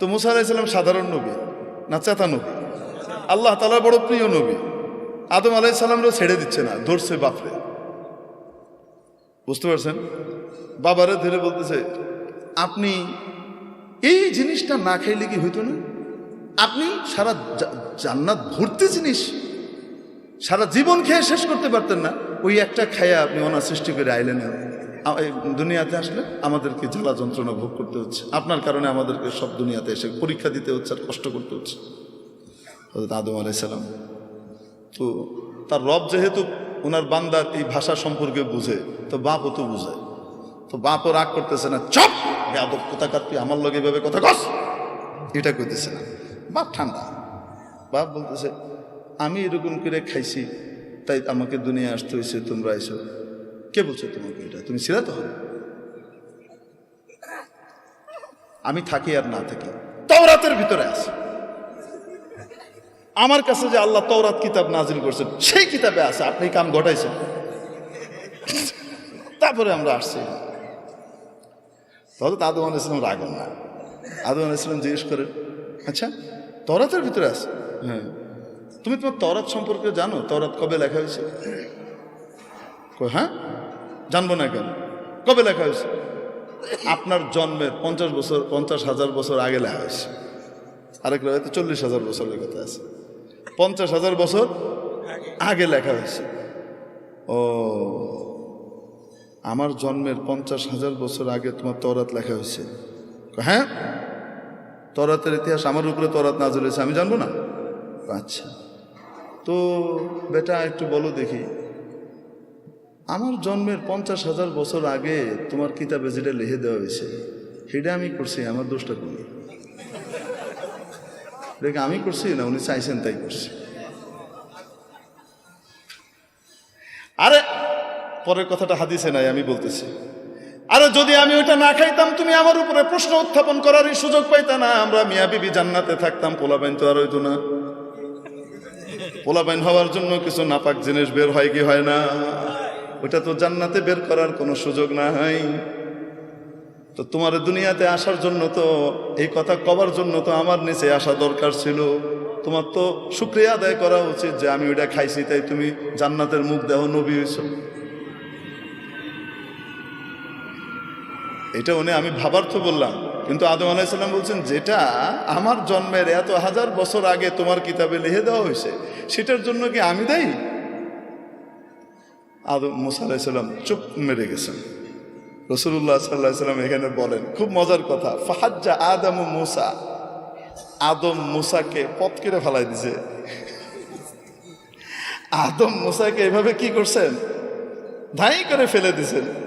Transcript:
তো মুসা আলাইসাল্লাম সাধারণ নবী, না চেতা নবী? আল্লাহ তালার বড় প্রিয় নবী। আদম আলাইসাল্লামরাও ছেড়ে দিচ্ছে না, ধরছে বাপরে। বুঝতে পারছেন? বাবারে ধরে বলতেছে, আপনি এই জিনিসটা না খাইলে কি হইতো না? আপনি সারা জান্নাত ভর্তি জিনিস, সারা জীবন খেয়ে শেষ করতে পারতেন না। ওই একটা খায়া আপনি অনার সৃষ্টি করে আইলেন। দুনিয়াতে আসলে আমাদেরকে জ্বালা যন্ত্রণা ভোগ করতে হচ্ছে। আপনার কারণে আমাদেরকে সব দুনিয়াতে এসে পরীক্ষা দিতে হচ্ছে আর কষ্ট করতে হচ্ছে। আদম আলাইসালাম তো তার রব যেহেতু ওনার বান্দার এই ভাষা সম্পর্কে বুঝে, তো বাপও তো বুঝে। তো বাপও রাগ করতেছে না, চপ! আদব কোথা কাটবি আমার লগে এভাবে কথা কস? এটা করতেছে না। বাপ ঠান্ডা। বাপ বলতেছে, আমি এরকম করে খাইছি তাই আমাকে দুনিয়া আসতে হয়েছে তোমরা এসো কে বলছো তোমাকে এটা? তুমি ছিলা তো আমি থাকি আর না থাকি। তওরাতের ভিতরে আছে। আমার কাছে যে আল্লাহ তওরাত কিতাব নাজিল করছেন সেই কিতাবে আছে। আপনি কাম ঘটাইছেন। তারপরে আমরা আসছি। তাহলে আদম আল ইসলাম রাগন না। আদম আল ইসলাম জিজ্ঞেস করেন আচ্ছা তরাতের ভিতরে আছে? হ্যাঁ। তুমি তোমার তরাত সম্পর্কে জানো? তরাত কবে লেখা হয়েছে? হ্যাঁ? জানব না কেন? কবে লেখা হয়েছে? আপনার জন্মের পঞ্চাশ বছর, পঞ্চাশ হাজার বছর আগে লেখা হয়েছে। আরেক রায়তে চল্লিশ হাজার বছরের কথা আছে। পঞ্চাশ হাজার বছর আগে লেখা হয়েছে। ও, আমার জন্মের পঞ্চাশ হাজার বছর আগে তোমার তরাত লেখা হয়েছে। হ্যাঁ? তরাতের ইতিহাস আমার উপরে তরাত না হয়েছে, আমি জানব না? আচ্ছা। তো বেটা, একটু বলো দেখি। আমার জন্মের পঞ্চাশ হাজার বছর আগে তোমার কিতাবে যেটা লিখে দেওয়া হয়েছে, সেটা আমি করছি, আমার দোষটা করি দেখে, আমি করছি না উনি চাইছেন তাই করছি? আরে, পরের কথাটা হাদিসে নাই, আমি বলতেছি। আরে, যদি আমি ওইটা না খাইতাম, তুমি আমার উপরে প্রশ্ন উত্থাপন করারই সুযোগ পাইতা না। আমরা মিয়া বিবি জান্নাতে থাকতাম পোলাপাইন তো আর হইতো না। পোলাপাইন হওয়ার জন্য কিছু নাপাক জিনিস বের হয় কি হয় না? ওইটা তো জান্নাতে বের করার কোনো সুযোগ না হয় তো তোমার দুনিয়াতে আসার জন্য তো, এই কথা কবার জন্য তো আমার নিচে আসা দরকার ছিল। তোমার তো শুক্রিয়া আদায় করা উচিত যে আমি ওইটা খাইছি, তাই তুমি জান্নাতের মুখ দেহ নবী হয়েছ এটা উনি আমি ভাবার্থ বললাম। কিন্তু আদম আলাইসাল্লাম বলছেন, যেটা আমার জন্মের এত হাজার বছর আগে তোমার কিতাবে লিখে দেওয়া হয়েছে, সেটার জন্য কি আমি দেই আদম মুসা আলাইসাল্লাম চুপ মেরে গেছেন। রসুল্লাহ সাল্লাহ সাল্লাম এখানে বলেন, খুব মজার কথা, ফাহাজ্জা আদম মুসা। আদম মুসাকে পথ কেড়ে ফেলাই দিছে। আদম মুসাকে এভাবে কি করছেন? ধাই করে ফেলে দিছেন।